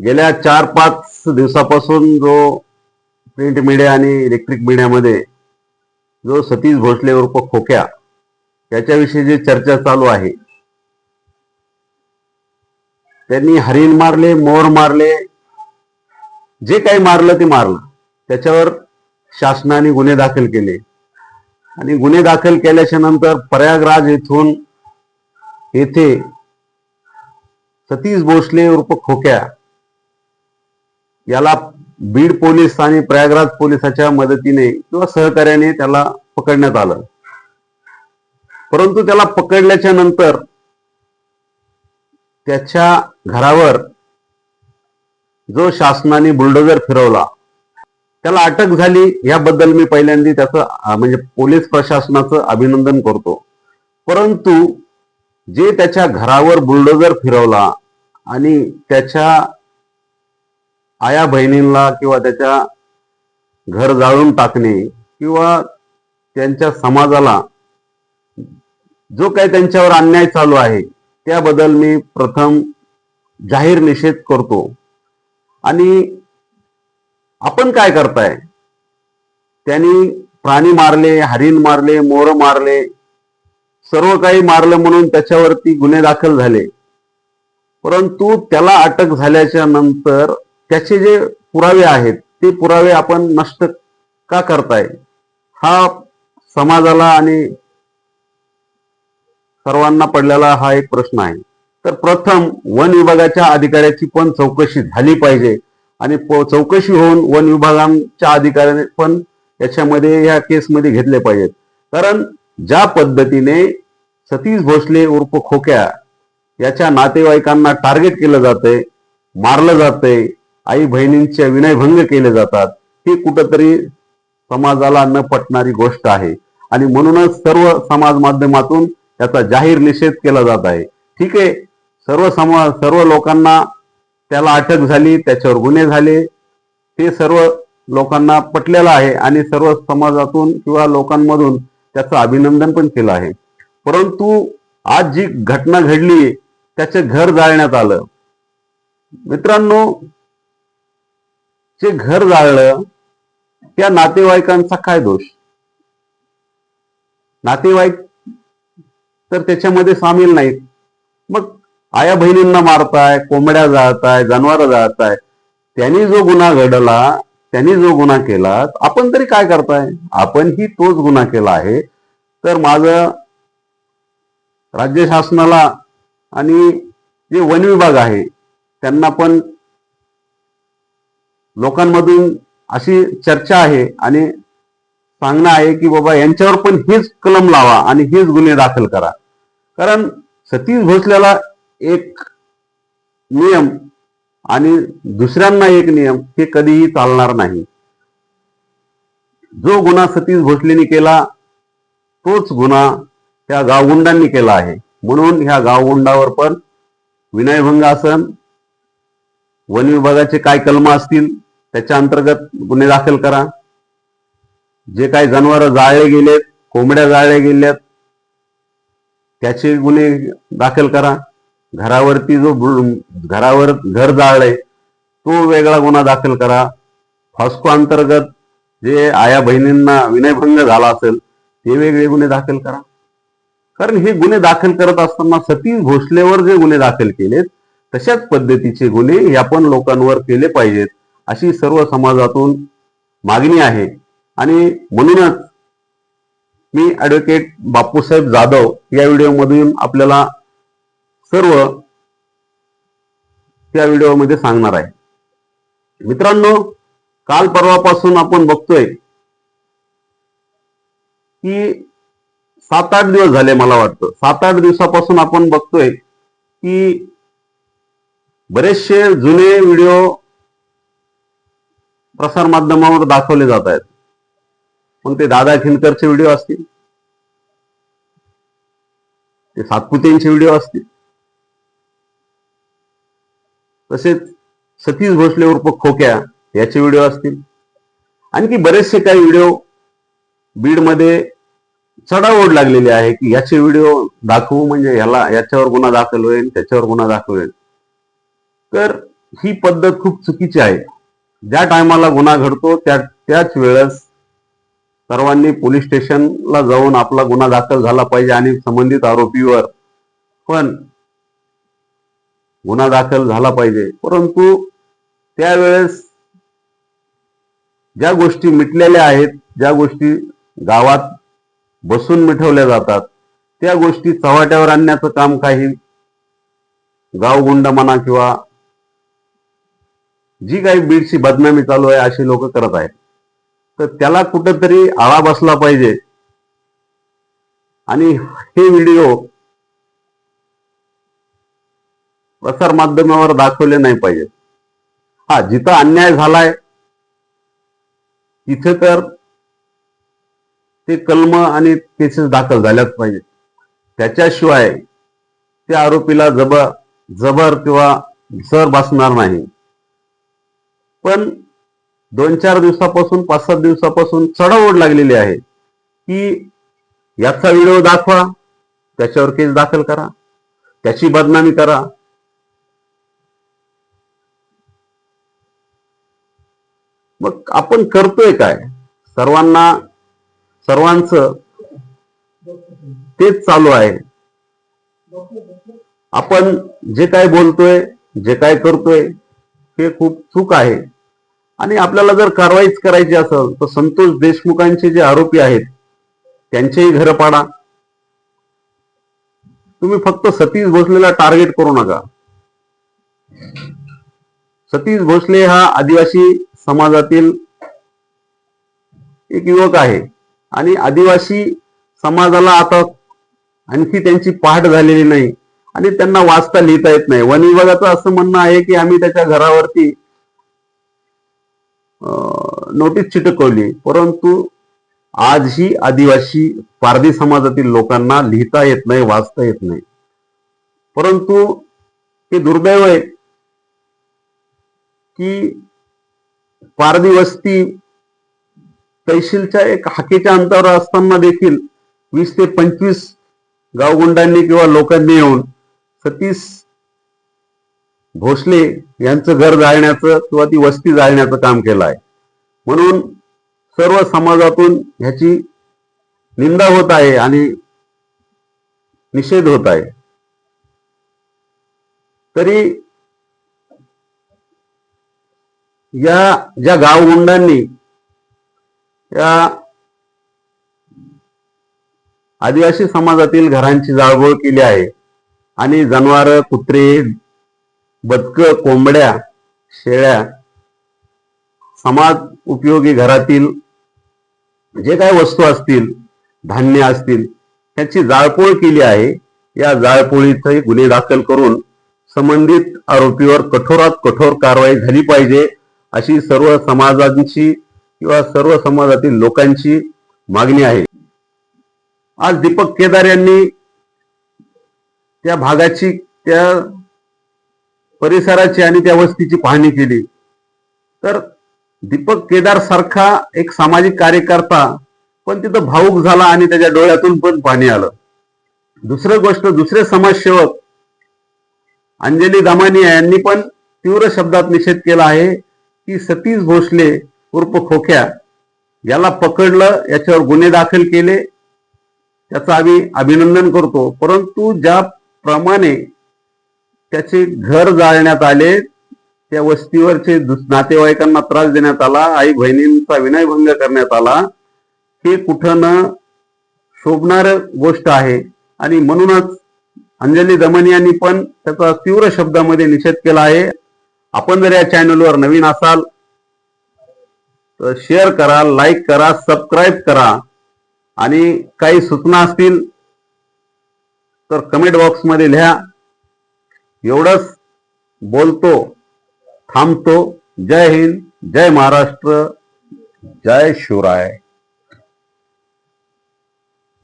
गेल्या चार पाच दिवसापासून जो प्रिंट मीडिया आणि इलेक्ट्रिक मीडियामध्ये जो सतीश भोसले उर्फ खोक्या त्याच्याविषयी जी चर्चा चालू आहे त्यांनी हरिण मारले मोर मारले जे काही मारलं ते मारलं. त्याच्यावर शासनाने गुन्हे दाखल केले. आणि गुन्हे दाखल केल्याच्यानंतर प्रयागराज येथून येथे सतीश भोसले उर्फ खोक्या याला बीड पोलीस आणि प्रयागराज पोलिसाच्या मदतीने किंवा सहकार्याने त्याला पकडण्यात आलं. परंतु त्याला पकडल्याच्या नंतर त्याच्या घरावर जो शासनाने बुलडोजर फिरवला त्याला अटक झाली. याबद्दल मी पहिल्यांदा त्याचं म्हणजे पोलीस प्रशासनाचं अभिनंदन करतो. परंतु जे त्याच्या घरावर बुलडोजर फिरवला आणि त्याच्या आया बहिणींना किंवा त्याच्या घर जाळून टाकणे किंवा त्यांच्या समाजाला जो काही त्यांच्यावर अन्याय चालू आहे त्याबद्दल मी प्रथम जाहीर निषेध करतो. आणि आपण काय करताय? त्यांनी प्राणी मारले हरिण मारले मोर मारले सर्व काही मारलं म्हणून त्याच्यावरती गुन्हे दाखल झाले. परंतु त्याला अटक झाल्याच्यानंतर त्याचे जे पुरावे आहेत ते पुरावे आपण नष्ट का करताय? हा समाजाला आणि सर्वांना पडलेला हा एक प्रश्न आहे. तर प्रथम वन विभागाच्या अधिकाऱ्याची पण चौकशी झाली पाहिजे आणि चौकशी होऊन वन विभागांच्या अधिकाऱ्याने पण याच्यामध्ये या केसमध्ये घेतले पाहिजेत. कारण ज्या पद्धतीने सतीश भोसले उर्फ खोक्या याच्या नातेवाईकांना टार्गेट केलं जातंय मारलं जातंय आई बहिणींचे विनयभंग केले जातात ही कुठंतरी समाजाला न पटणारी गोष्ट आहे. आणि म्हणूनच सर्व समाज माध्यमातून त्याचा जाहीर निषेध केला जात आहे. ठीक आहे सर्व समाज सर्व लोकांना त्याला अटक झाली त्याच्यावर गुन्हे झाले ते सर्व लोकांना पटलेलं आहे आणि सर्व समाजातून किंवा लोकांमधून त्याचं अभिनंदन पण केलं आहे. परंतु आज जी घटना घडली त्याचे घर जाळण्यात आलं. मित्रांनो जे घर जाळलं त्या नातेवाईकांचा काय दोष? नातेवाईक तर त्याच्यामध्ये सामील नाहीत. मग आया बहिणींना मारताय कोंबड्या जाळताय जनावर जाळताय त्यांनी जो गुन्हा घडला त्यांनी जो गुन्हा केला आपण तरी काय करताय? आपण ही तोच गुन्हा केला आहे. तर माझं राज्य शासनाला आणि जे वन विभाग आहे त्यांना पण लोकांमधून अशी चर्चा आहे आणि सांगणं आहे की बाबा यांच्यावर पण हेच कलम लावा आणि हेच गुन्हे दाखल करा. कारण सतीश भोसलेला एक नियम आणि दुसऱ्यांना एक नियम हे कधीही चालणार नाही. जो गुन्हा सतीश भोसलेने केला तोच गुन्हा त्या गावगुंडांनी केला आहे. म्हणून ह्या गावगुंडावर पण विनयभंग असन वन विभागाचे काय कलम असतील त्याच्या अंतर्गत गुन्हे दाखल करा. जे काही जनावर जाळले गेलेत कोंबड्या जाळल्या गेल्यात त्याचे गुन्हे दाखल करा. घरावरती जो घरावर घर जाळले तो वेगळा गुन्हा दाखल करा. फॉस्को अंतर्गत जे आया बहिणींना विनयभंग झाला असेल ते वेगळे गुन्हे दाखल करा. कारण हे गुन्हे दाखल करत असताना सतीश भोसलेवर जे गुन्हे दाखल केलेत तशाच पद्धतीचे गुन्हे हे आपण लोकांवर केले पाहिजेत. अशी सर्व समाजातून मागणी आहे. आणि म्हणूनच मी ॲडव्होकेट बापूसाहेब जाधव या व्हिडिओमधून आपल्याला सर्व त्या व्हिडिओमध्ये सांगणार आहे. मित्रांनो काल परवापासून आपण बघतोय की सात आठ दिवस झाले मला वाटतं. सात आठ दिवसापासून आपण बघतोय की बरेचसे जुने व्हिडिओ प्रसार माध्यमावर दाखवले जात आहेत. मग ते दादा खिनकरचे व्हिडिओ असतील. ते सातपुतेंचे व्हिडिओ असतील. तसेच सतीश भोसले उर्फ खोक्या याचे व्हिडिओ असतील. आणखी बरेचसे काही व्हिडिओ बीडमध्ये चढाओढ लागलेली आहे की याचे व्हिडिओ दाखवू म्हणजे ह्याला याच्यावर गुन्हा दाखल होईल त्याच्यावर गुन्हा दाखल होईल. तर ही पद्धत खूप चुकीची आहे. ज्या टायमाला गुन्हा घडतो त्या त्याच वेळेस सर्वांनी पोलीस स्टेशनला जाऊन आपला गुन्हा दाखल झाला पाहिजे आणि संबंधित आरोपीवर पण गुन्हा दाखल झाला पाहिजे. परंतु त्यावेळेस ज्या गोष्टी मिटलेल्या आहेत ज्या गोष्टी गावात बसून मिठवल्या जातात त्या गोष्टी चव्हाट्यावर आणण्याचं काम काही गावगुंड म्हणा किंवा जी काही बीडची बदनामी चालू आहे अशी लोक करत आहेत. तर त्याला कुठंतरी आळा बसला पाहिजे. आणि हे व्हिडिओ प्रसार माध्यमावर दाखवले नाही पाहिजे. हा जिथं अन्याय झालाय तिथे तर ते कलम आणि केसेस दाखल झाल्याच पाहिजे त्याच्याशिवाय त्या आरोपीला जबर जबर किंवा सर बसणार नाही. पण दोन चार दिवसापासून पाच सात दिवसापासून चढाओढ लागलेली आहे. की याचा व्हिडिओ दाखवा त्याच्यावर केस दाखल करा त्याची बदनामी करा. मग आपण करतोय काय? सर्वांना सर्वांचं तेच चालू आहे. आपण जे काय बोलतोय जे काय करतोय हे खूप चूक आहे. आणि आपल्याला जर कारवाईच करायची असेल तर संतोष देशमुखांचे जे आरोपी आहेत त्यांचेही घर पाडा. तुम्ही फक्त सतीश भोसलेला टार्गेट करू नका. सतीश भोसले हा आदिवासी समाजातील एक युवक आहे. आणि आदिवासी समाजाला आता आणखी त्यांची पाठ झालेली नाही. आणि त्यांना वाचता लिहिता येत नाही. वन विभागाचं असं म्हणणं आहे की आम्ही त्याच्या घरावरती नोटीस चिटकवली. परंतु आजही आदिवासी पारधी समाजातील लोकांना लिहिता येत नाही वाचता येत नाही. परंतु हे दुर्दैव आहे की पारधी वस्ती तहसीलच्या एक हाकेच्या अंतरावर असताना देखील वीस ते पंचवीस गावगुंडांनी किंवा लोकांनी येऊन सतीस भोसले यांचं घर जाळण्याचं किंवा ती वस्ती जाळण्याचं काम केलं आहे म्हणून सर्व समाजातून ह्याची निंदा होत आहे आणि निषेध होत आहे. तरी या ज्या गावगुंडांनी या आदिवासी समाजातील घरांची जाळबोळ केली आहे आणि जनावर कुत्रे बदकं कोंबड्या शेळ्या समाज उपयोगी घरातील जे काय वस्तू असतील धान्य असतील त्याची जाळपोळ केली आहे. या जाळपोळीचे गुन्हे दाखल करून संबंधित आरोपीवर कठोरात कठोर कारवाई झाली पाहिजे अशी सर्व समाजांची किंवा सर्व समाजातील लोकांची मागणी आहे. आज दीपक केदार यांनी त्या भागाची त्या परिसराची आणि त्या वस्तीची पाहणी केली. तर दीपक केदार सारखा एक सामाजिक कार्यकर्ता पण तिथं भाऊक झाला आणि त्याच्या डोळ्यातून पण पाणी आलं. दुसरं गोष्ट दुसरे समाजसेवक अंजली दामानिया यांनी पण तीव्र शब्दात निषेध केला आहे की सतीश भोसले उर्फ खोक्या याला पकडलं याच्यावर गुन्हे दाखल केले. त्याचं आम्ही अभिनंदन करतो. परंतु ज्याप्रमाणे त्याचे घर जाळण्यात आले. त्या वस्तीवरचे नातेवाईकांना त्रास देण्यात आला. आई बहिणींचा विनयभंग करण्यात आला. हे कुठं न शोभणार गोष्ट आहे? आणि म्हणूनच अंजली दमन यांनी पण त्याचा तीव्र शब्दामध्ये निषेध केला आहे. आपण जर या चॅनलवर नवीन असाल तर शेअर करा लाईक करा सबस्क्राईब करा. आणि काही सूचना असतील तर कमेंट बॉक्समध्ये लिहा. एवढंच बोलतो थांबतो. जय हिंद जय महाराष्ट्र जय शिवराय.